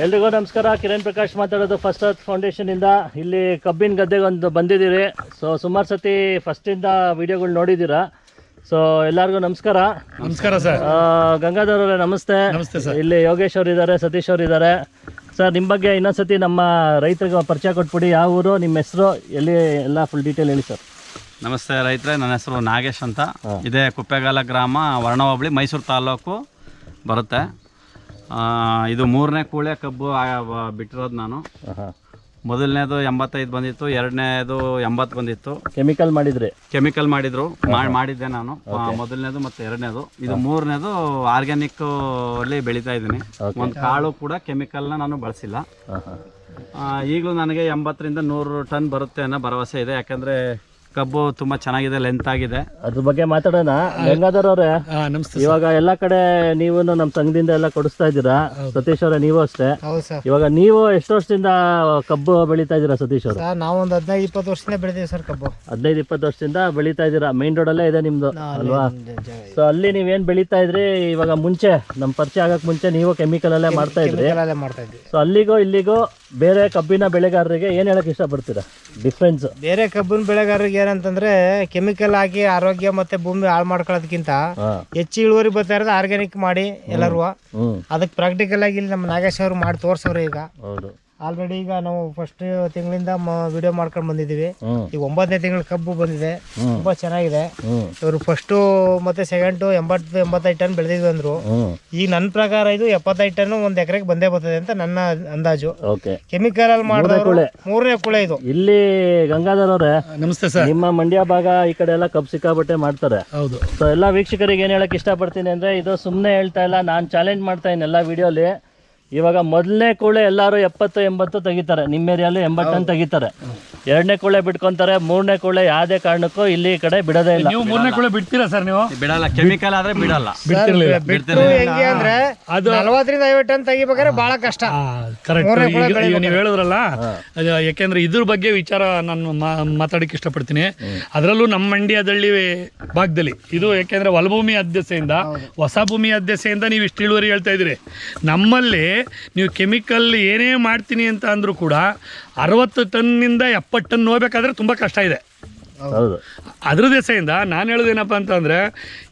ಎಲ್ರಿಗೂ ನಮಸ್ಕಾರ. ಕಿರಣ್ ಪ್ರಕಾಶ್ ಮಾತಾಡೋದು ಫಸ್ಟ್ ಅರ್ತ್ ಫೌಂಡೇಶನಿಂದ ಇಲ್ಲಿ ಕಬ್ಬಿನ ಗದ್ದೆಗೆ ಒಂದು ಬಂದಿದ್ದೀರಿ. ಸೊ ಸುಮಾರು ಸತಿ ಫಸ್ಟಿಂದ ವಿಡಿಯೋಗಳು ನೋಡಿದ್ದೀರಾ. ಸೊ ಎಲ್ಲರಿಗೂ ನಮಸ್ಕಾರ. ನಮಸ್ಕಾರ ಸರ್. ಗಂಗಾಧರ್ ಅವರೇ ನಮಸ್ತೆ. ನಮಸ್ತೆ ಸರ್. ಇಲ್ಲಿ ಯೋಗೇಶ್ ಅವರು ಇದ್ದಾರೆ ಸತೀಶ್ ಅವರು ಇದ್ದಾರೆ ಸರ್ ನಿಮ್ಮ ಬಗ್ಗೆ ಇನ್ನೊಂದ್ಸತಿ ನಮ್ಮ ರೈತರಿಗೆ ಪರಿಚಯ ಕೊಟ್ಬಿಡಿ. ಯಾವ ಊರು ನಿಮ್ಮ ಹೆಸರು ಎಲ್ಲಿ ಎಲ್ಲ ಫುಲ್ ಡೀಟೇಲ್ ಹೇಳಿ ಸರ್ ನಮಸ್ತೆ ರೈತರೇ ನನ್ನ ಹೆಸರು ನಾಗೇಶ್ ಅಂತ. ಇದೇ ಕುಪ್ಪೆಗಾಲ ಗ್ರಾಮ ವರ್ಣ ಹೋಬಳಿ ಮೈಸೂರು ತಾಲೂಕು ಬರುತ್ತೆ. ಇದು ಮೂರನೇ ಕೂಳೆ ಕಬ್ಬು ಬಿಟ್ಟಿರೋದು ನಾನು. ಮೊದಲನೇದು ಎಂಬತ್ತೈದು ಬಂದಿತ್ತು ಎರಡನೇದು ಎಂಬತ್ತು ಬಂದಿತ್ತು. ಕೆಮಿಕಲ್ ಮಾಡಿದ್ರೆ? ಕೆಮಿಕಲ್ ಮಾಡಿದ್ರು ಮಾಡಿದ್ದೆ ನಾನು. ಮೊದಲನೇದು ಮತ್ತೆ ಎರಡನೇದು. ಇದು ಮೂರನೇದು ಆರ್ಗ್ಯಾನಿಕ್ ಅಲ್ಲಿ ಬೆಳೀತಾ ಇದ್ದೀನಿ. ಒಂದು ಕಾಳು ಕೂಡ ಕೆಮಿಕಲ್ನ ನಾನು ಬಳಸಿಲ್ಲ. ಈಗಲೂ ನನಗೆ ಎಂಬತ್ತರಿಂದ ನೂರು ಟನ್ ಬರುತ್ತೆ ಅನ್ನೋ ಭರವಸೆ ಇದೆ. ಯಾಕಂದರೆ ಕಬ್ಬು ತುಂಬಾ ಚೆನ್ನಾಗಿದೆ ಲೆಂತ್ ಆಗಿದೆ. ಅದ್ರ ಬಗ್ಗೆ ಮಾತಾಡೋಣ. ಗಂಗಾಧರ್ ಅವರೇ ಹಾಂ ನಮಸ್ತೆ ಇವಾಗ ಎಲ್ಲಾ ಕಡೆ ನೀವು ನಮ್ ಸಂಘದಿಂದ ಎಲ್ಲ ಕೊಡಿಸ್ತಾ ಇದ್ದೀರಾ? ಸತೀಶ್ ಅವರೇ ನೀವು ಅಷ್ಟೇ? ಹೌದು ಸರ್. ಇವಾಗ ನೀವು ಎಷ್ಟು ವರ್ಷದಿಂದ ಕಬ್ಬು ಬೆಳೀತಾ ಇದ್ದೀರಾ ಸತೀಶ್ ಅವರು? ಸರ್ ನಾವು ಒಂದು ಹದಿನೈದು ಇಪ್ಪತ್ತು ವರ್ಷದಿಂದ ಬೆಳೆದೀವಿ ಸರ್ ಕಬ್ಬು. ಹದಿನೈದು ಇಪ್ಪತ್ತು ವರ್ಷದಿಂದ ಬೆಳೀತಾ ಇದ್ದೀರಾ? ರೋಡ್ ಅಲ್ಲೇ ಇದೆ ನಿಮ್ದು ಅಲ್ವಾ? ಸೊ ಅಲ್ಲಿ ನೀವೇನ್ ಬೆಳೀತಾ ಇದ್ರಿ? ಇವಾಗ ಮುಂಚೆ ನಮ್ ಪರಿಚಯ ಆಗಕ್ ಮುಂಚೆ ನೀವು ಕೆಮಿಕಲ್ ಅಲ್ಲೇ ಮಾಡ್ತಾ ಇದ್ರಿ. ಅಲ್ಲೇ ಮಾಡ್ತಾ ಇದ್ವಿ. ಸೊ ಅಲ್ಲಿಗೂ ಇಲ್ಲಿಗೂ ಬೇರೆ ಕಬ್ಬಿನ ಬೆಳೆಗಾರರಿಗೆ ಏನ್ ಹೇಳಕ್ ಇಷ್ಟಪಡ್ತೀರಾ? ಡಿಫ್ರೆನ್ಸ್ ಬೇರೆ ಕಬ್ಬಿನ ಬೆಳೆಗಾರರಿಗೆ ಏನಂತಂದ್ರೆ ಕೆಮಿಕಲ್ ಹಾಕಿ ಆರೋಗ್ಯ ಮತ್ತೆ ಭೂಮಿ ಹಾಳು ಮಾಡ್ಕೊಳ್ಳೋದಕ್ಕಿಂತ ಹೆಚ್ಚು ಇಳುವರಿ ಬರ್ತಾ ಇರೋದು ಆರ್ಗ್ಯಾನಿಕ್ ಮಾಡಿ ಎಲ್ಲರೂ ಅದಕ್ಕೆ ಪ್ರಾಕ್ಟಿಕಲ್ ಆಗಿ ಇಲ್ಲಿ ನಮ್ಮ ನಾಗೇಶ್ ಅವರು ಮಾಡಿ ತೋರ್ಸವ್ರೆ ಈಗ. ಹೌದು. ಆಲ್ರೆಡಿ ಈಗ ನಾವು ಫಸ್ಟ್ ತಿಂಗಳಿಂದ ವಿಡಿಯೋ ಮಾಡ್ಕೊಂಡು ಬಂದಿದ್ದೀವಿ. ಹ್ಮ್. ಈಗ ಒಂಬತ್ತನೇ ತಿಂಗಳ ಕಬ್ಬು ಬಂದಿದೆ. ತುಂಬಾ ಚೆನ್ನಾಗಿದೆ. ಇವರು ಫಸ್ಟು ಮತ್ತೆ ಸೆಕೆಂಡ್ ಎಂಬತ್ತು ಎಂಬತ್ತೈದು ಟನ್ ಬೆಳೆದಿದ್ವಿ ಅಂದ್ರು. ಈಗ ನನ್ನ ಪ್ರಕಾರ ಇದು ಎಪ್ಪತ್ತೈದು ಟನ್ ಒಂದು ಎಕರೆಗೆ ಬಂದೇ ಬರ್ತದೆ ಅಂತ ನನ್ನ ಅಂದಾಜು. ಓಕೆ ಕೆಮಿಕಲ್ ಅಲ್ಲಿ ಮಾಡಿದ್ರು ಕುಳೆ. ಮೂರನೇ ಕುಳೆ ಇದು. ಇಲ್ಲಿ ಗಂಗಾಧರ್ ಅವರೇ ನಮಸ್ತೆ ಸರ್. ನಿಮ್ಮ ಮಂಡ್ಯ ಭಾಗ ಈ ಕಡೆ ಎಲ್ಲ ಕಬ್ಬು ಸಿಕ್ಕಾಬಟ್ಟೆ ಮಾಡ್ತಾರೆ. ಹೌದು. ಸೊ ಎಲ್ಲ ವೀಕ್ಷಕರಿಗೆ ಏನ್ ಹೇಳಕ್ ಇಷ್ಟಪಡ್ತೀನಿ ಅಂದ್ರೆ ಇದು ಸುಮ್ಮನೆ ಹೇಳ್ತಾ ಇಲ್ಲ ನಾನು ಚಾಲೆಂಜ್ ಮಾಡ್ತಾ ಇದ್ದೀನಿ ಎಲ್ಲ ವಿಡಿಯೋಲಿ ಇವಾಗ ಮೊದಲನೇ ಕೋಳೆ ಎಲ್ಲರೂ ಎಪ್ಪತ್ತು ಎಂಬತ್ತು ತೆಗಿತಾರೆ. ನಿಮ್ಮ ಏರಿಯಲ್ಲಿ ಎಂಬತ್ತು ಅಂತ ತೆಗಿತಾರೆ. ಎರಡನೇ ಕೋಳೆ ಬಿಟ್ಕೊಂತಾರೆ ಮೂರನೇ ಕೋಳೆ ಯಾವುದೇ ಕಾರಣಕ್ಕೂ ಇಲ್ಲಿ ಈ ಕಡೆ ಬಿಡೋದೇ ಇಲ್ಲ. ನೀವು ಮೂರನೇ ಕೋಳೆ ಬಿಡ್ತೀರಾ ಸರ್ ನೀವು? ಬಿಡಲ್ಲ ಕೆಮಿಕಲ್ ಆದ್ರೆ ಬಿಡಲ್ಲ. ಬಿಡ್ತಿರ್ಲಿಲ್ಲ. ಬಿಟ್ಟು ಹೆಂಗೆ ಅಂದ್ರೆ ನಲವತ್ತರಿಂದ ಐವತ್ತು ಟನ್ ತೆಗಿಬೇಕಾದ್ರೆ ಬಹಳ ಕಷ್ಟ. ಕರೆಕ್ಟ್ ನೀವು ಹೇಳಿದ್ರಲ್ಲ? ಅದು ಯಾಕೆಂದ್ರೆ ಇದ್ರ ಬಗ್ಗೆ ವಿಚಾರ ನಾನು ಮಾ- ಮಾತಾಡಕ್ಕೆ ಇಷ್ಟಪಡ್ತೀನಿ. ಅದರಲ್ಲೂ ನಮ್ಮ ಮಂಡ್ಯದಳ್ಳಿ ಭಾಗದಲ್ಲಿ ಇದು ಯಾಕೆಂದ್ರೆ ಹೊಲಭೂಮಿ ಅಧ್ಯಸೆಯಿಂದ ಹೊಸ ಭೂಮಿ ಅಧ್ಯಸೆಯಿಂದ ನೀವು ಇಷ್ಟು ಇಳುವರಿ ಹೇಳ್ತಾ ಇದ್ದೀರಿ. ನಮ್ಮಲ್ಲಿ ನೀವು ಕೆಮಿಕಲ್ ಏನೇ ಮಾಡ್ತೀನಿ ಅಂತ ಅಂದ್ರೂ ಕೂಡ ಅರವತ್ತು ಟನ್ನಿಂದ ಎಪ್ಪತ್ತು ಟನ್ ಹೋಗ್ಬೇಕಾದ್ರೆ ತುಂಬ ಕಷ್ಟ ಇದೆ. ಅದ್ರ ದೆಸೆಯಿಂದ ನಾನು ಹೇಳೋದೇನಪ್ಪ ಅಂತಂದರೆ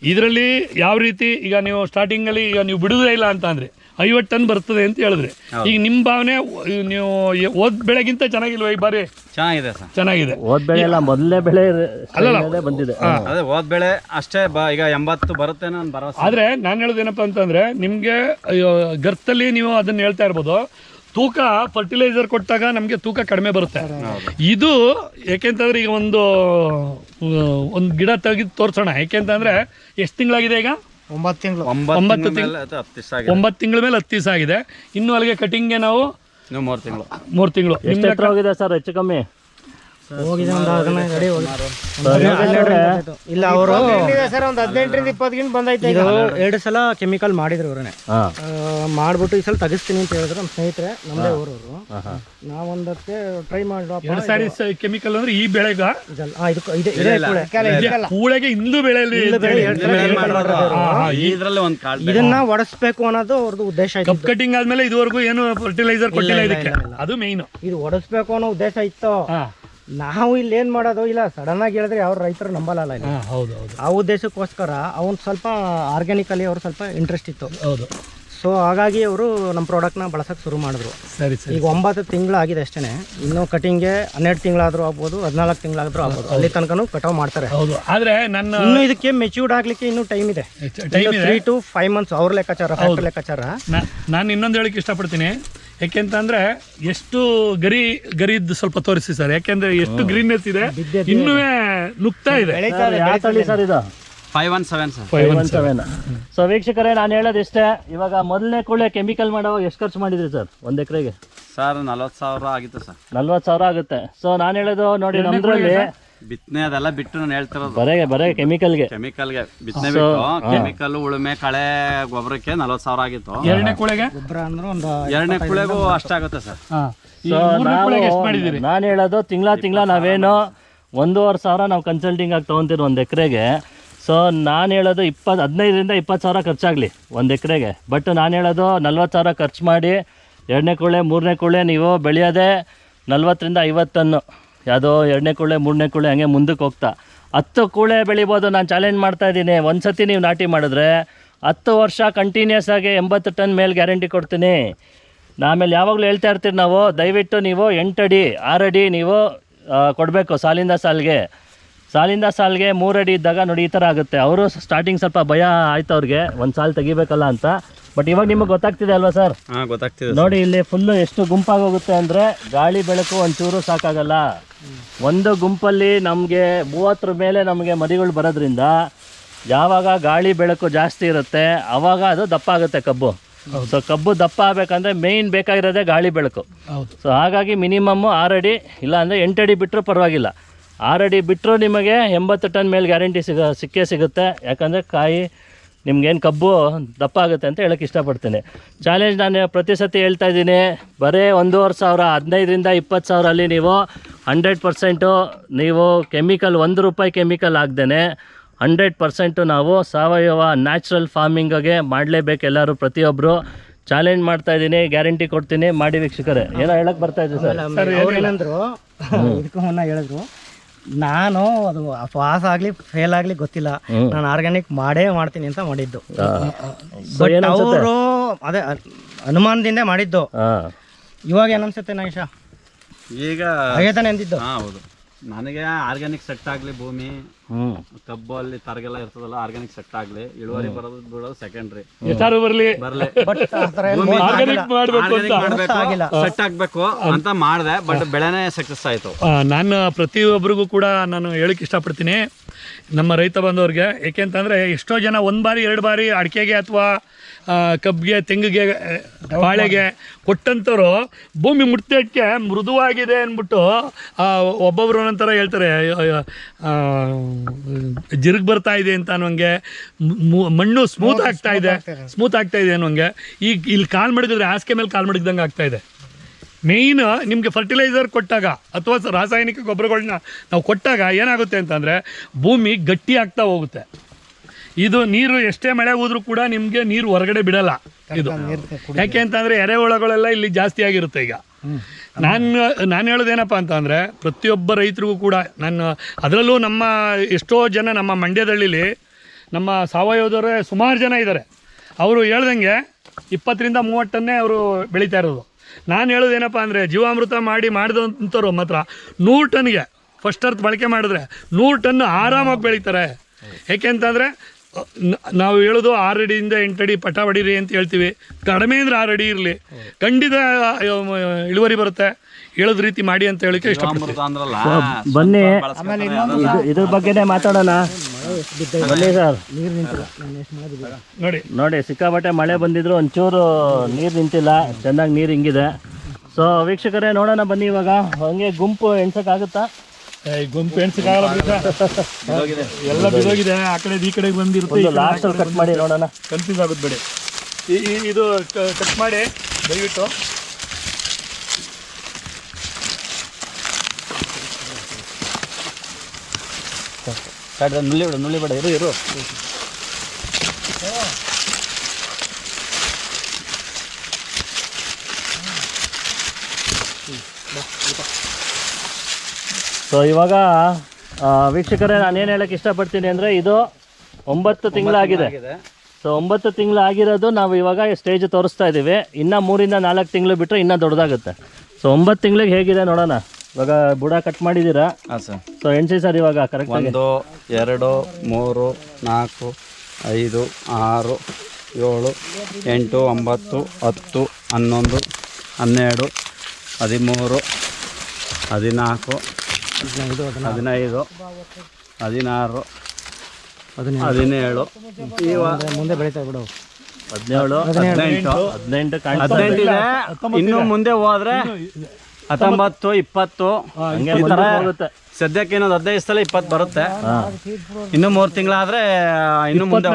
ಇದರಲ್ಲಿ ಯಾವ ರೀತಿ ಈಗ ನೀವು ಸ್ಟಾರ್ಟಿಂಗಲ್ಲಿ ಈಗ ನೀವು ಬಿಡೋದೇ ಇಲ್ಲ ಅಂತ ಅಂದ್ರೆ ಐವತ್ತು ಟನ್ ಬರ್ತದೆ ಅಂತ ಹೇಳಿದ್ರೆ. ಈಗ ನಿಮ್ಮ ಭಾವನೆ ನೀವು ಓದ್ ಬೆಳೆಗಿಂತ ಚೆನ್ನಾಗಿಲ್ವ ಈ ಬಾರಿ? ಚೆನ್ನಾಗಿದೆ ಸರ್. ಚೆನ್ನಾಗಿದೆ. ಓದ್ ಬೆಳೆ ಎಲ್ಲ ಮೊದಲೇ ಬೆಳೆ ಅಲ್ಲಲ್ಲ. ಬಂದಿದೆ. ಅದೇ ಹೋದ ಬೆಳೆ ಅಷ್ಟೇ ಬ ಈಗ ಎಂಬತ್ತು ಬರುತ್ತೆ ನಾನು ಭರವಸೆ. ಆದರೆ ನಾನು ಹೇಳೋದೇನಪ್ಪ ಅಂತಂದರೆ ನಿಮಗೆ ಗರ್ತಲ್ಲಿ ನೀವು ಅದನ್ನು ಹೇಳ್ತಾ ಇರ್ಬೋದು. ತೂಕ ಫರ್ಟಿಲೈಸರ್ ಕೊಟ್ಟಾಗ ನಮಗೆ ತೂಕ ಕಡಿಮೆ ಬರುತ್ತೆ. ಇದು ಯಾಕೆಂತಂದ್ರೆ ಈಗ ಒಂದು ಒಂದು ಗಿಡ ತೆಗೆದು ತೋರಿಸೋಣ. ಯಾಕೆಂತಂದ್ರೆ ಎಷ್ಟು ತಿಂಗಳಾಗಿದೆ ಈಗ? ಒಂಬತ್ತು ತಿಂಗಳು. ಒಂಬತ್ತು ತಿಂಗಳ ಮೇಲೆ ಅದು ಹತ್ತು ದಿವಸ ಆಗಿದೆ. ಒಂಬತ್ತು ತಿಂಗಳ ಮೇಲೆ ಹತ್ತು ದಿವಸ ಆಗಿದೆ. ಇನ್ನು ಅಲ್ಲಿಗೆ ಕಟಿಂಗ್ಗೆ ನಾವು ನೀವು ಮೂರು ತಿಂಗಳು. ಮೂರು ತಿಂಗಳು. ಎಷ್ಟು ಹೋಗಿದೆ ಸರ್ ಹೆಚ್ಚು ಕಮ್ಮಿ? ಹೋಗಿದೆ ಒಂದು ಹದಿನೈದು ಅಡಿ ಹೋಗಿದೆ ಸರ್, ಇಲ್ಲ ಅವರು ಸರ್ ಒಂದು ಹದಿನೆಂಟರಿಂದ ಇಪ್ಪತ್ತು ಗಿಂಟ್ ಬಂದೈತೆ ಇದು ಎರಡು ಸಲ ಕೆಮಿಕಲ್ ಮಾಡಿದ್ರು ಅವ್ರನ್ನೇ ಹಾ. ಮಾಡ್ಬಿಟ್ಟು ಈ ಸಲ ತೆಗಿಸ್ತೀನಿ ಅಂತ ಹೇಳಿದ್ರು. ನಮ್ಮ ಸ್ನೇಹಿತರೆ ನಮ್ಮದೇ ಊರವರು. ನಾವೊಂದಕ್ಕೆ ಟ್ರೈ ಮಾಡಿ ಎರಡು ಸಾರಿ ಕೆಮಿಕಲ್ ಅಂದ್ರೆ ಈ ಬೆಳೆಗ? ಇದೆ. ಕೂಳೆಗೆ ಬೆಳೆಯಲ್ಲಿ ಇದರಲ್ಲಿ ಒಂದು ಕಾಳು ಇದನ್ನ ಒಡಸ್ಬೇಕು ಅನ್ನೋದು ಅವ್ರದ್ದು ಉದ್ದೇಶ ಇತ್ತು ಕಪ್ ಕಟಿಂಗ್ ಆದ್ಮೇಲೆ ಇದುವರೆಗೂ ಏನು ಫರ್ಟಿಲೈಸರ್ ಕೊಟ್ಟಿಲ್ಲ ಇದಕ್ಕೆ? ಅದು ಮೇನ್ ಇದು ಒಡಸ್ಬೇಕು ಅನ್ನೋ ಉದ್ದೇಶ ಇತ್ತು. ಹಾ. ನಾವು ಇಲ್ಲಿ ಏನ್ ಮಾಡೋದು? ಇಲ್ಲ ಸಡನ್ ಆಗಿ ಹೇಳಿದ್ರೆ ಯಾವ ರೈತರು ನಂಬಲ್ಲ ಇಲ್ಲಿ. ಹೌದು ಹೌದು. ಆ ಉದ್ದೇಶಕ್ಕೋಸ್ಕರ ಅವ್ನು ಸ್ವಲ್ಪ ಆರ್ಗ್ಯಾನಿಕ್ ಅಲ್ಲಿ ಅವ್ರು ಸ್ವಲ್ಪ ಇಂಟ್ರೆಸ್ಟ್ ಇತ್ತು. ಹೌದು. ಸೊ ಹಾಗಾಗಿ ಅವರು ನಮ್ಮ ಪ್ರಾಡಕ್ಟ್ನ ಬಳಸೋಕೆ ಶುರು ಮಾಡಿದ್ರು. ಸರಿ ಸರಿ. ಈಗ ಒಂಬತ್ತು ತಿಂಗಳಾಗಿದೆ ಅಷ್ಟೇ ಇನ್ನು ಕಟಿಂಗ್ಗೆ ಹನ್ನೆರಡು ತಿಂಗಳಾದ್ರೂ ಆಗ್ಬೋದು ಹದಿನಾಲ್ಕು ತಿಂಗಳಾದರೂ ಆಗ್ಬೋದು. ಅಲ್ಲಿ ತನಕನೂ ಕಟಾವ್ ಮಾಡ್ತಾರೆ. ಹೌದು. ಆದ್ರೆ ನನ್ನ ಇನ್ನು ಇದಕ್ಕೆ ಮೆಚ್ಯೂರ್ಡ್ ಆಗಲಿಕ್ಕೆ ಇನ್ನೂ ಟೈಮ್ ಇದೆ. Time three to five months ಅವ್ರ ಲೆಕ್ಕಾಚಾರ ಲೆಕ್ಕಾಚಾರ. ನಾನು ಇನ್ನೊಂದು ಹೇಳಕ್ಕೆ ಇಷ್ಟಪಡ್ತೀನಿ. ಯಾಕೆಂತಂದ್ರೆ ಎಷ್ಟು ಗರಿ ಗರಿದ್ದು ಸ್ವಲ್ಪ ತೋರಿಸಿ ಸರ್. ಯಾಕೆಂದ್ರೆ ಎಷ್ಟು ಗ್ರೀನ್ನೆಸ್ ಇದೆ ಇನ್ನೂ ನುಗ್ತಾ ಇದೆ. ಸರ್, ಸರ್ ಇದು. Five one seven sir five one seven so ವೀಕ್ಷಕರೇ ನಾನು ಹೇಳೋದು ಇಷ್ಟೇ ಇವಾಗ ಮೊದಲನೇ ಕೂಡಲೇ ಕೆಮಿಕಲ್ ಮಾಡೋವಾಗ ಎಷ್ಟು ಖರ್ಚು ಮಾಡಿದ್ರಿ ಸರ್ ಒಂದ್ ಎಕರೆಗೆ? ಸರ್ ನಲ್ವತ್ತು ಸಾವಿರ ಆಗಿತ್ತು ಸರ್ ನಲ್ವತ್ತು ಸಾವಿರ ಆಗುತ್ತೆ. ಸೊ ನಾನು ಹೇಳೋದು ನೋಡಿ ನಮ್ದ್ರಲ್ಲಿ ಬಿತ್ತನೆ ಅದೆಲ್ಲ ಬಿಟ್ಟು ನಾನು ಹೇಳ್ತಿರೋದು ಬರೇ ಬರೇ ಕೆಮಿಕಲ್ಗೆ ಕೆಮಿಕಲ್ಗೆ ಬಿತ್ತನೆ ಬಿಟ್ಟು ಕೆಮಿಕಲ್ ಉಳುಮೆ ಕಳೆ ಗೊಬ್ಬರಕ್ಕೆ ನಲ್ವತ್ತು ಸಾವಿರ ಆಗಿತ್ತು. ಎರಡನೇ ಕುಳೆಗೆ? ಗೊಬ್ಬರ ಅಂದ್ರೆ ಒಂದು ಎರಡನೇ ಕುಳೆಗೂ ಅಷ್ಟಾಗುತ್ತೆ ಸರ್. ನಾನು ಹೇಳೋದು ತಿಂಗಳ ತಿಂಗಳ ನಾವೇನು ಒಂದೂವರೆ ಸಾವಿರ ನಾವು ಕನ್ಸಲ್ಟಿಂಗ್ ಆಗಿ ತೊಗೊತೀರಿ ಒಂದು ಎಕರೆಗೆ. ಸೊ ನಾನು ಹೇಳೋದು ಇಪ್ಪತ್ತು ಹದಿನೈದರಿಂದ ಇಪ್ಪತ್ತು ಸಾವಿರ ಖರ್ಚಾಗಲಿ ಒಂದು ಎಕರೆಗೆ. ಬಟ್ ನಾನು ಹೇಳೋದು ನಲ್ವತ್ತು ಸಾವಿರ ಖರ್ಚು ಮಾಡಿ ಎರಡನೇ ಕೂಳೆ ಮೂರನೇ ಕೂಳೆ ನೀವು ಬೆಳೆಯೋದೇ ನಲ್ವತ್ತರಿಂದ ಐವತ್ತು ಟನ್ನು ಯಾವುದೋ ಎರಡನೇ ಕೂಳೆ ಮೂರನೇ ಕೂಳೆ ಹಂಗೆ ಮುಂದಕ್ಕೆ ಹೋಗ್ತಾ. ಹತ್ತು ಕೂಳೆ ಬೆಳಿಬೋದು ನಾನು ಚಾಲೆಂಜ್ ಮಾಡ್ತಾ ಇದ್ದೀನಿ. ಒಂದು ಸತಿ ನೀವು ನಾಟಿ ಮಾಡಿದ್ರೆ ಹತ್ತು ವರ್ಷ ಕಂಟಿನ್ಯೂಸ್ ಆಗಿ ಎಂಬತ್ತು ಟನ್ ಮೇಲೆ ಗ್ಯಾರಂಟಿ ಕೊಡ್ತೀನಿ. ಆಮೇಲೆ ಯಾವಾಗಲೂ ಹೇಳ್ತಾ ಇರ್ತೀರಿ ನಾವು ದಯವಿಟ್ಟು ನೀವು ಎಂಟಡಿ ಆರಡಿ ನೀವು ಕೊಡಬೇಕು ಸಾಲಿಂದ ಸಾಲಿಗೆ. ಸಾಲಿಂದ ಸಾಲಿಗೆ ಮೂರಡಿ ಇದ್ದಾಗ ನೋಡಿ ಈ ಥರ ಆಗುತ್ತೆ. ಅವರು ಸ್ಟಾರ್ಟಿಂಗ್ ಸ್ವಲ್ಪ ಭಯ ಆಯ್ತು ಅವ್ರಿಗೆ ಒಂದು ಸಾಲು ತೆಗಿಬೇಕಲ್ಲ ಅಂತ. ಬಟ್ ಇವಾಗ ನಿಮಗೆ ಗೊತ್ತಾಗ್ತಿದೆ ಅಲ್ವಾ ಸರ್? ಹಾಂ ಗೊತ್ತಾಗ್ತಿದೆ ನೋಡಿ ಇಲ್ಲಿ ಫುಲ್ಲು ಎಷ್ಟು ಗುಂಪಾಗೋಗುತ್ತೆ ಅಂದರೆ ಗಾಳಿ ಬೆಳಕು ಒಂಚೂರು ಸಾಕಾಗಲ್ಲ. ಒಂದು ಗುಂಪಲ್ಲಿ ನಮಗೆ ಮೂವತ್ತರ ಮೇಲೆ ನಮಗೆ ಮರಿಗಳು ಬರೋದ್ರಿಂದ ಯಾವಾಗ ಗಾಳಿ ಬೆಳಕು ಜಾಸ್ತಿ ಇರುತ್ತೆ ಆವಾಗ ಅದು ದಪ್ಪ ಆಗುತ್ತೆ ಕಬ್ಬು. ಸೊ ಕಬ್ಬು ದಪ್ಪ ಆಗಬೇಕಂದ್ರೆ ಮೇಯ್ನ್ ಬೇಕಾಗಿರೋದೇ ಗಾಳಿ ಬೆಳಕು. ಸೊ ಹಾಗಾಗಿ ಮಿನಿಮಮ್ಮು ಆರಡಿ ಇಲ್ಲ ಅಂದರೆ ಎಂಟಡಿ ಬಿಟ್ಟರೂ ಪರವಾಗಿಲ್ಲ. ಆರಡಿ ಬಿಟ್ಟರೂ ನಿಮಗೆ ಎಂಬತ್ತು ಟನ್ ಮೇಲೆ ಗ್ಯಾರಂಟಿ ಸಿಗ ಸಿಕ್ಕೇ ಸಿಗುತ್ತೆ. ಯಾಕಂದರೆ ಕಾಯಿ ನಿಮ್ಗೇನು ಕಬ್ಬು ದಪ್ಪ ಆಗುತ್ತೆ ಅಂತ ಹೇಳಕ್ಕೆ ಇಷ್ಟಪಡ್ತೇನೆ. ಚಾಲೆಂಜ್ ನಾನು ಪ್ರತಿ ಸತಿ ಹೇಳ್ತಾ ಇದ್ದೀನಿ. ಬರೀ ಒಂದೂವರೆ ಸಾವಿರ ಹದಿನೈದರಿಂದ ಇಪ್ಪತ್ತು ಸಾವಿರಲ್ಲಿ ನೀವು ಹಂಡ್ರೆಡ್ ಪರ್ಸೆಂಟು ನೀವು ಕೆಮಿಕಲ್ ಒಂದು ರೂಪಾಯಿ ಕೆಮಿಕಲ್ ಆಗ್ದೇ ಹಂಡ್ರೆಡ್ ಪರ್ಸೆಂಟು ನಾವು ಸಾವಯವ ನ್ಯಾಚುರಲ್ ಫಾರ್ಮಿಂಗಾಗೆ ಮಾಡಲೇಬೇಕು ಎಲ್ಲರೂ ಪ್ರತಿಯೊಬ್ಬರು ಚಾಲೆಂಜ್ ಮಾಡ್ತಾ ಇದ್ದೀನಿ ಗ್ಯಾರಂಟಿ ಕೊಡ್ತೀನಿ. ಮಾಡಿ ವೀಕ್ಷಕರೇ. ಏನೋ ಹೇಳಕ್ಕೆ ಬರ್ತಾ ಇದ್ದೀವಿ ಸರ್? ಏನಂದರು ಏನಂದ್ರು ಇದಕ್ಕೂ ಮುನ್ನ ಹೇಳಿದ್ರು. ನಾನು ಅದು ಪಾಸ್ ಆಗ್ಲಿ ಫೇಲ್ ಆಗ್ಲಿ ಗೊತ್ತಿಲ್ಲ. ನಾನು ಆರ್ಗ್ಯಾನಿಕ್ ಮಾಡೇ ಮಾಡ್ತೀನಿ ಅಂತ ಮಾಡಿದ್ದು. ಬಟ್ ಅವರು ಅದೇ ಅನುಮಾನದಿಂದ ಮಾಡಿದ್ದು. ಇವಾಗ ಏನನ್ಸುತ್ತೆ ನಾಗೇಶ? ಈಗ ಹಾಗೆ ತಾನೆ ಅಂದಿದ್ದು? ಹೌದು. ನನಗೆ ಆರ್ಗ್ಯಾನಿಕ್ ಸೆಟ್ ಆಗಲಿ ಭೂಮಿ ಕಬ್ಬು ಅಲ್ಲಿ ತರಗೆಲ್ಲ ಇರ್ತದಲ್ಲ ಆರ್ಗ್ಯಾನಿಕ್ ಸೆಟ್ ಆಗಲಿ. ಇಳುವರಿ ಬರೋದು ಬಿಡೋದು ಸೆಕೆಂಡ್ರಿ ಎಷ್ಟಾರು ಬರಲಿ? ಬರಲಿ. ಆರ್ಗ್ಯಾನಿಕ್ ಮಾಡಬೇಕು ಅಂತ. ಸೆಟ್ ಆಗ್ಬೇಕು ಅಂತ ಮಾಡಿದೆ ಬಟ್ ಬೆಳೆನೇ ಸಕ್ಸಸ್ ಆಯ್ತು. ನಾನು ಪ್ರತಿಯೊಬ್ಬರಿಗೂ ಕೂಡ ನಾನು ಹೇಳಕ್ ಇಷ್ಟಪಡ್ತೀನಿ. ನಮ್ಮ ರೈತ ಬಂದವ್ರಿಗೆ. ಏಕೆಂತಂದರೆ ಎಷ್ಟೋ ಜನ ಒಂದು ಬಾರಿ ಎರಡು ಬಾರಿ ಅಡಿಕೆಗೆ ಅಥವಾ ಕಬ್ಬಿಗೆ ತೆಂಗಿಗೆ ಬಾಳೆಗೆ ಕೊಟ್ಟಂಥವ್ರು ಭೂಮಿ ಮುಟ್ಟಕ್ಕೆ ಮೃದುವಾಗಿದೆ ಅಂದ್ಬಿಟ್ಟು ಒಬ್ಬೊಬ್ರು ಒಂದೊಂಥರ ಹೇಳ್ತಾರೆ ಜಿರ್ಗ್ ಬರ್ತಾ ಇದೆ ಅಂತ ಅನ್ನೋಂಗೆ ಮಣ್ಣು ಸ್ಮೂತ್ ಆಗ್ತಾ ಇದೆ ಸ್ಮೂತ್ ಆಗ್ತಾ ಇದೆ ಅನ್ನೋಂಗೆ. ಈಗ ಇಲ್ಲಿ ಕಾಲು ಮಡಗಿದ್ರೆ ಹಾಸಿಗೆ ಮೇಲೆ ಕಾಲು ಮಡಗ್ದಂಗೆ ಆಗ್ತಾ ಇದೆ. ಮೇಯ್ನ್ ನಿಮಗೆ ಫರ್ಟಿಲೈಸರ್ ಕೊಟ್ಟಾಗ ಅಥವಾ ರಾಸಾಯನಿಕ ಗೊಬ್ಬರಗಳನ್ನ ನಾವು ಕೊಟ್ಟಾಗ ಏನಾಗುತ್ತೆ ಅಂತಂದರೆ ಭೂಮಿ ಗಟ್ಟಿ ಆಗ್ತಾ ಹೋಗುತ್ತೆ. ಇದು ನೀರು ಎಷ್ಟೇ ಮಳೆ ಹೋದ್ರೂ ಕೂಡ ನಿಮಗೆ ನೀರು ಹೊರಗಡೆ ಬಿಡಲ್ಲ. ಇದು ಯಾಕೆ ಅಂತಂದರೆ ಎರೆಹುಳಗಳೆಲ್ಲ ಇಲ್ಲಿ ಜಾಸ್ತಿ ಆಗಿರುತ್ತೆ ಈಗ. ನಾನು ನಾನು ಹೇಳೋದೇನಪ್ಪ ಅಂತಂದರೆ ಪ್ರತಿಯೊಬ್ಬ ರೈತರಿಗೂ ಕೂಡ ನಾನು ಅದರಲ್ಲೂ ನಮ್ಮ ಎಷ್ಟೋ ಜನ ನಮ್ಮ ಮಂಡ್ಯದಳ್ಳಿಲಿ ನಮ್ಮ ಸಾವಯವದವರೇ ಸುಮಾರು ಜನ ಇದ್ದಾರೆ ಅವರು ಹೇಳ್ದಂಗೆ ಇಪ್ಪತ್ತರಿಂದ ಮೂವತ್ತನ್ನೇ ಅವರು ಬೆಳೀತಾ ಇರೋದು. ನಾನು ಹೇಳೋದೇನಪ್ಪ ಅಂದರೆ ಜೀವಾಮೃತ ಮಾಡಿ ಮಾಡಿದಂಥವ್ರು ಮಾತ್ರ ನೂರು ಟನ್ಗೆ ಫಸ್ಟ್ ಅರ್ತ್ ಬಳಕೆ ಮಾಡಿದ್ರೆ ನೂರು ಟನ್ ಆರಾಮಾಗಿ ಬೆಳೀತಾರೆ. ಏಕೆಂತಂದರೆ ನಾವು ಹೇಳೋದು ಆರು ಅಡಿಯಿಂದ ಎಂಟು ಅಡಿ ಪಟ ಹೊಡೀರಿ ಅಂತ ಹೇಳ್ತೀವಿ. ಕಡಿಮೆ ಅಂದ್ರೆ ಆರು ಅಡಿ ಇರಲಿ. ಖಂಡಿತ ಇಳುವರಿ ಬರುತ್ತೆ. ಹೇಳೋದ್ ರೀತಿ ಮಾಡಿ ಅಂತ ಹೇಳಿ ಇಷ್ಟಪಡ್ತೀನಿ. ಬನ್ನಿ. ಇದ್ರ ಬಗ್ಗೆನೇ ಮಾತಾಡೋಣ. ಬನ್ನಿ ಸರ್. ನೋಡಿ. ನೋಡಿ ಸಿಕ್ಕಾಪಟ್ಟೆ ಮಳೆ ಬಂದಿದ್ರು ಒಂಚೂರು ನೀರು ನಿಂತಿಲ್ಲ. ಚೆನ್ನಾಗಿ ನೀರು ಹಿಂಗಿದೆ. ಸೊ ವೀಕ್ಷಕರೇ ನೋಡೋಣ ಬನ್ನಿ ಇವಾಗ. ಹಂಗೆ ಗುಂಪು ಎಣ್ಸಕ್ಕಾಗುತ್ತಾ? ಗುಂಪು ಎಣ್ಸಕ್ಕಾಗಲ್ಲ. ಎಲ್ಲ ಬಿದೋಗಿದೆ ಆ ಕಡೆ ಈ ಕಡೆಗೆ ಬಂದಿರುತ್ತೆ ಒಂದು ಲಾಸ್ಟಲ್ಲಿ ಕಟ್ ಮಾಡಿ ನೋಡೋಣ. ಕನ್ಫ್ಯೂಸ್ ಆಗುತ್ತೆ ಬಿಡಿ. ಈ- ಈ- ಇದು ಕಟ್ ಮಾಡಿ ದಯವಿಟ್ಟು. ನುಳ್ಳಿ ಬಿಡು ನುಳ್ಳಿ ಬಿಡ ಇರು ಇರು. ಸೊ ಇವಾಗ ವೀಕ್ಷಕರೇ ವೀಕ್ಷಕರೇ ನಾನೇನು ಹೇಳಕ್ಕೆ ಇಷ್ಟಪಡ್ತೀನಿ ಅಂದರೆ ಇದು ಒಂಬತ್ತು ತಿಂಗಳಾಗಿದೆ. ಸೊ ಒಂಬತ್ತು ತಿಂಗಳು ಆಗಿರೋದು ನಾವು ಇವಾಗ ಸ್ಟೇಜ್ ತೋರಿಸ್ತಾ ಇದ್ದೀವಿ ಇನ್ನೂ ಮೂರಿಂದ ನಾಲ್ಕು ತಿಂಗಳು ಬಿಟ್ಟರೆ ಇನ್ನೂ ದೊಡ್ಡದಾಗುತ್ತೆ. ಸೊ ಒಂಬತ್ತು ತಿಂಗಳಿಗೆ ಹೇಗಿದೆ ನೋಡೋಣ. ಇವಾಗ ಬುಡ ಕಟ್ ಮಾಡಿದ್ದೀರಾ? ಹಾಂ ಸರ್ ಸೊ ಎಣ್ಸಿ ಸರ್ ಇವಾಗ ಕರೆಕ್ಟಾಗಿ ಒಂದು ಎರಡು ಮೂರು ನಾಲ್ಕು ಐದು ಆರು ಏಳು ಎಂಟು ಒಂಬತ್ತು ಹತ್ತು ಹನ್ನೊಂದು ಹನ್ನೆರಡು ಹದಿಮೂರು ಹದಿನಾಲ್ಕು ಹದಿನೈದು ಹದಿನಾರು ಹದಿನೇಳು ಮುಂದೆ ಬೆಳೀತಾ ಬಿಡು. ಹದಿನೇಳು ಹದಿನೆಂಟು ಹದಿನೆಂಟು ಹದಿನೆಂಟು ಇನ್ನು ಮುಂದೆ ಹೋದ್ರೆ ಹತ್ತೊಂಬತ್ತು ಇಪ್ಪತ್ತು ಹಂಗೆ ಈ ಥರ ಸದ್ಯಕ್ಕೆ ಇನ್ನೊಂದು ಹದಿನೈದು ಸಲ ಇಪ್ಪತ್ತು ಬರುತ್ತೆ. ಇನ್ನು ಮೂರು ತಿಂಗಳಾದ್ರೆ ಇನ್ನು ಮುಂದೆ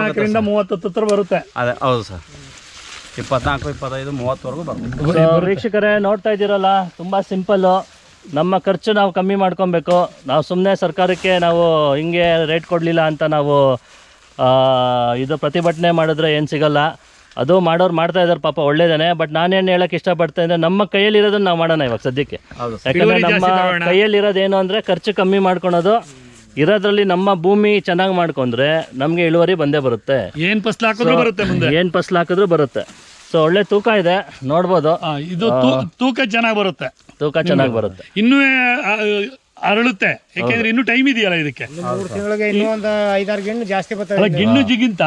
ಹೋಗುತ್ತೆ ಹತ್ರ ಬರುತ್ತೆ. ಅದೇ ಹೌದು ಸರ್. ಇಪ್ಪತ್ನಾಲ್ಕು ಇಪ್ಪತ್ತೈದು ಮೂವತ್ತವರೆಗೂ ಬರುತ್ತೆ. So, ವೀಕ್ಷಕರೇ ನೋಡ್ತಾ ಇದ್ದೀರಲ್ಲ ತುಂಬ ಸಿಂಪಲ್ಲು. ನಮ್ಮ ಖರ್ಚು ನಾವು ಕಮ್ಮಿ ಮಾಡ್ಕೊಬೇಕು. ನಾವು ಸುಮ್ಮನೆ ಸರ್ಕಾರಕ್ಕೆ ನಾವು ಹಿಂಗೆ ರೇಟ್ ಕೊಡಲಿಲ್ಲ ಅಂತ ನಾವು ಆ, ಇದು ಪ್ರತಿಭಟನೆ ಮಾಡಿದ್ರೆ ಏನು ಸಿಗಲ್ಲ. ಅದು ಮಾಡೋರು ಮಾಡ್ತಾ ಇದ್ದಾರೆ ಪಾಪ ಒಳ್ಳೇದೇನೆ. ಬಟ್ ನಾನೇನು ಹೇಳಕ್ಕೆ ಇಷ್ಟಪಡ್ತಾ ಇದ್ದೆ ನಮ್ಮ ಕೈಯಲ್ಲಿ ಇರೋದನ್ನ ನಾವು ಮಾಡೋಣ ಇವಾಗ ಸದ್ಯಕ್ಕೆ. ಯಾಕಂದ್ರೆ ನಮ್ಮ. ಕೈಯಲ್ಲಿ ಇರೋದೇನು ಅಂದರೆ ಖರ್ಚು ಕಮ್ಮಿ ಮಾಡ್ಕೊಳೋದು ಇರೋದ್ರಲ್ಲಿ ನಮ್ಮ ಭೂಮಿ ಚೆನ್ನಾಗಿ ಮಾಡ್ಕೊಂಡ್ರೆ ನಮಗೆ ಇಳುವರಿ ಬಂದೇ ಬರುತ್ತೆ. ಏನು ಫಸ್ಲ್ ಹಾಕಿದ್ರು ಬರುತ್ತೆ ಮುಂದೆ? ಏನು ಫಸ್ಲು ಹಾಕಿದ್ರು ಬರುತ್ತೆ. ಸೊ ಒಳ್ಳೆ ತೂಕ ಇದೆ ನೋಡ್ಬೋದು. ಇದು ತೂಕ ಚೆನ್ನಾಗಿ ಬರುತ್ತೆ. ತೂಕ ಚೆನ್ನಾಗಿ ಬರುತ್ತೆ. ಇನ್ನೂ ಅರಳುತ್ತೆ. ಯಾಕೆಂದ್ರೆ ಇನ್ನು ಟೈಮ್ ಇದೆಯಲ್ಲ ಇದಕ್ಕೆ. ಮೂರು ತಿಂಗಳಿಗೆ ಇನ್ನೂ ಒಂದು ಐದಾರು ಗಿಣ್ಣು ಜಾಸ್ತಿ ಗಿಣ್ಣು ಜಿಗಿಂತ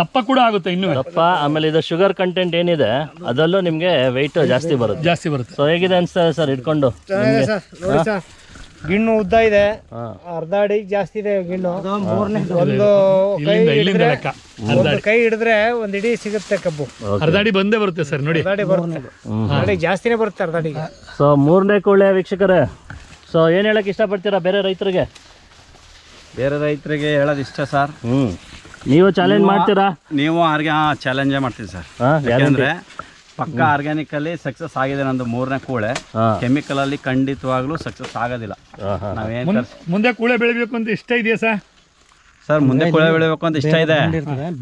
ದಪ್ಪ ಕೂಡ ಆಗುತ್ತೆ ಇನ್ನು. ದಪ್ಪ ಆಮೇಲೆ ಇದು ಶುಗರ್ ಕಂಟೆಂಟ್ ಏನಿದೆ ಅದರಲ್ಲೂ ನಿಮಗೆ ವೆಯ್ಟ್ ಜಾಸ್ತಿ ಬರುತ್ತೆ. ಜಾಸ್ತಿ ಬರುತ್ತೆ. ಸೊ ಹೇಗಿದೆ ಅನ್ಸ್ತದೆ ಸರ್ ಇಟ್ಕೊಂಡು? ಚೆನ್ನಾಗಿದೆ ಸರ್ ನೋಡಿ ಸರ್ ಗಿಣ್ಣು ಉದ್ದ ಇದೆ. ಅರ್ಧ ಅಡಿ ಜಾಸ್ತಿ ಇದೆ ಗಿಣ್ಣು. ಮೂರನೇ ಒಂದು ಕೈ ಇಲ್ಲಿಂದ ಇಲ್ಲಿಂದ ಹಿಡಿದ್ರೆ ಲೆಕ್ಕ. ಒಂದು ಕೈ ಹಿಡಿದ್ರೆ ಒಂದ್ ಇಡೀ ಸಿಗುತ್ತೆ ಕಬ್ಬು. ಅರ್ಧ ಅಡಿ ಬಂದೇ ಬರುತ್ತೆ ಸರ್ ನೋಡಿ. ಅರ್ಧ ಅಡಿ ಬರುತ್ತೆ. ಅರ್ಧ ಅಡಿ ಜಾಸ್ತಿನೇ ಬರುತ್ತೆ ಅರ್ಧ ಅಡಿಗೆ. ಸೊ ಮೂರನೇ ಕೋಳಿ ವೀಕ್ಷಕರೇ ಸೊ ಏನು ಇಷ್ಟ ಇಷ್ಟಪಡ್ತೀರಾ ಬೇರೆ ರೈತರಿಗೆ? ಬೇರೆ ರೈತರಿಗೆ ಹೇಳೋದು ಇಷ್ಟ ಸರ್. ಹ್ಞೂ ನೀವು ಚಾಲೆಂಜ್ ಮಾಡ್ತೀರಾ? ನೀವು ಆರ್ಗ್ಯ ಚಾಲೆಂಜೇ ಮಾಡ್ತೀವಿ ಸರ್. ಹಾಂ ಯಾಕಂದ್ರೆ ಪಕ್ಕ ಆರ್ಗ್ಯಾನಿಕ್ ಅಲ್ಲಿ ಸಕ್ಸಸ್ ಆಗಿದೆ ನಂದು ಮೂರನೇ ಕೂಳೆ. ಕೆಮಿಕಲ್ ಅಲ್ಲಿ ಖಂಡಿತವಾಗ್ಲೂ ಸಕ್ಸಸ್ ಆಗೋದಿಲ್ಲ. ನಾವೇನ್ ಮುಂದೆ ಕೂಳೆ ಬೆಳಿಬೇಕು ಅಂತ ಇಷ್ಟ ಇದೆಯಾ ಸರ್? ಸರ್ ಮುಂದೆ ಕೂಳೆ ಬೆಳಿಬೇಕು ಅಂತ ಇಷ್ಟ ಇದೆ.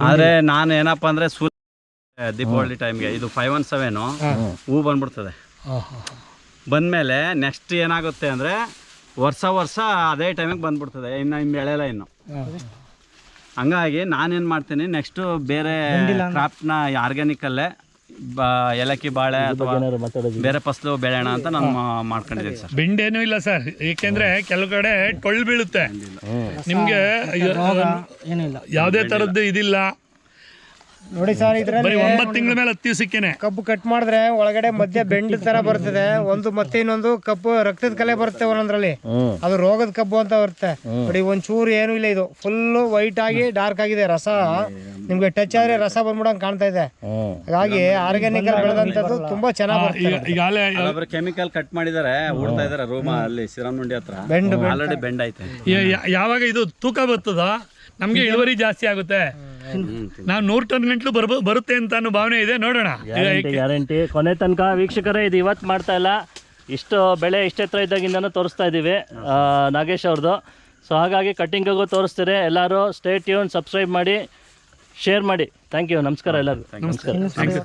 ಆದ್ರೆ ನಾನು ಏನಪ್ಪಾ ಅಂದ್ರೆ ಸೂರ್ಯ ದೀಪಾವಳಿ ಟೈಮ್ಗೆ ಇದು ಫೈವ್ ಒನ್ ಸೆವೆನ್ ಹೂ. ಬಂದ್ಬಿಡ್ತದೆ. ಬಂದ್ಮೇಲೆ ನೆಕ್ಸ್ಟ್ ಏನಾಗುತ್ತೆ ಅಂದ್ರೆ ವರ್ಷ ವರ್ಷ ಅದೇ ಟೈಮಿಗೆ ಬಂದ್ಬಿಡ್ತದೆ. ಇನ್ನು ಇನ್ನು ಬೆಳೆಯಲ್ಲ ಇನ್ನು. ಹಂಗಾಗಿ ನಾನೇನು ಮಾಡ್ತೀನಿ ನೆಕ್ಸ್ಟು ಬೇರೆ ಕ್ರಾಪ್ನ ಆರ್ಗ್ಯಾನಿಕಲ್ಲೇ ಬಾ ಏಲಕ್ಕಿ ಬಾಳೆ ಅಥವಾ ಬೇರೆ ಫಸಲು ಬೆಳೆಯೋಣ ಅಂತ ನಾನು ಮಾಡ್ಕೊಂಡಿದ್ದೀನಿ ಸರ್. ಬಿಂಡೇನು ಇಲ್ಲ ಸರ್. ಏಕೆಂದ್ರೆ ಕೆಲವು ಕಡೆ ಟೊಳ್ ಬೀಳುತ್ತೆ. ನಿಮ್ಗೆ ಯಾವುದೇ ತರದ್ದು ಇದಿಲ್ಲ. ನೋಡಿ ಸರ್ ಇದ್ರಲ್ಲಿ ಬರೀ ಒಂಬತ್ತು ತಿಂಗಳ ಮೇಲೆ ಹತ್ತಿ ಸಿಕ್ಕೇನೆ. ಕಬ್ಬು ಕಟ್ ಮಾಡಿದ್ರೆ ಒಳಗಡೆ ಮಧ್ಯ ಬೆಂಡ್ ತರ ಬರ್ತದೆ. ಒಂದು ಮತ್ತೆ ಇನ್ನೊಂದು ಕಬ್ಬು ರಕ್ತದ ಕಲೆ ಬರುತ್ತೆ ಒಂದೊಂದ್ರಲ್ಲಿ. ಅದು ರೋಗದ ಕಬ್ಬು ಅಂತ ಬರುತ್ತೆ. ನೋಡಿ ಒಂದ್ ಚೂರು ಏನು ಇಲ್ಲ ಇದು. ಫುಲ್ ವೈಟ್ ಆಗಿ ಡಾರ್ಕ್ ಆಗಿದೆ. ರಸ ನಿಮ್ಗೆ ಟಚ್ ಆದ್ರೆ ರಸ ಬಂದ್ಬಿಡಂಗ್ ಕಾಣ್ತಾ ಇದೆ. ಹಾಗಾಗಿ ಆರ್ಗ್ಯಾನಿಕ್ ಅಲ್ಲಿ ಬೆಳೆದಂತದ್ದು ತುಂಬಾ ಚೆನ್ನಾಗಿ ಕೆಮಿಕಲ್ ಕಟ್ ಮಾಡಿದಾರೆ ಉಡ್ತಾ ಇದಾರೆ ರೂಮ ಅಲ್ಲಿ ಸಿರಾಮುಂಡಿ ಹತ್ರ. ಬೆಂಡ್ ಆಲ್ರೆಡಿ ಬೆಂಡ್ ಐತೆ ಯಾವಾಗ ಇದು ತೂಕ ಬರ್ತದ? ನಮ್ಗೆ ಇಳುವರಿ ಜಾಸ್ತಿ ಆಗುತ್ತೆ. ನಾವು ನೂರು ಟನ್ ಗಂಟ್ಲು ಬರ್ಬ ಬರುತ್ತೆ ಅಂತ ಅನ್ನೋ ಭಾವನೆ ಇದೆ ನೋಡೋಣ. ಗ್ಯಾರಂಟಿ ಕೊನೆ ತನಕ ವೀಕ್ಷಕರೇ ಇದು ಇವತ್ತು ಮಾಡ್ತಾ ಇಲ್ಲ. ಇಷ್ಟು ಬೆಳೆ ಇಷ್ಟೆತ್ರ ಇದ್ದಾಗಿಂದನೂ ತೋರಿಸ್ತಾ ಇದ್ದೀವಿ ನಾಗೇಶ್ ಅವ್ರದ್ದು ಸೊ ಹಾಗಾಗಿ ಕಟ್ಟಿಂಗಿಗೂ ತೋರಿಸ್ತೀರಿ. ಎಲ್ಲರೂ ಸ್ಟೇ ಟ್ಯೂನ್ ಸಬ್ಸ್ಕ್ರೈಬ್ ಮಾಡಿ ಶೇರ್ ಮಾಡಿ. ಥ್ಯಾಂಕ್ ಯು ನಮಸ್ಕಾರ ಎಲ್ಲರಿಗೂ. ನಮಸ್ಕಾರ.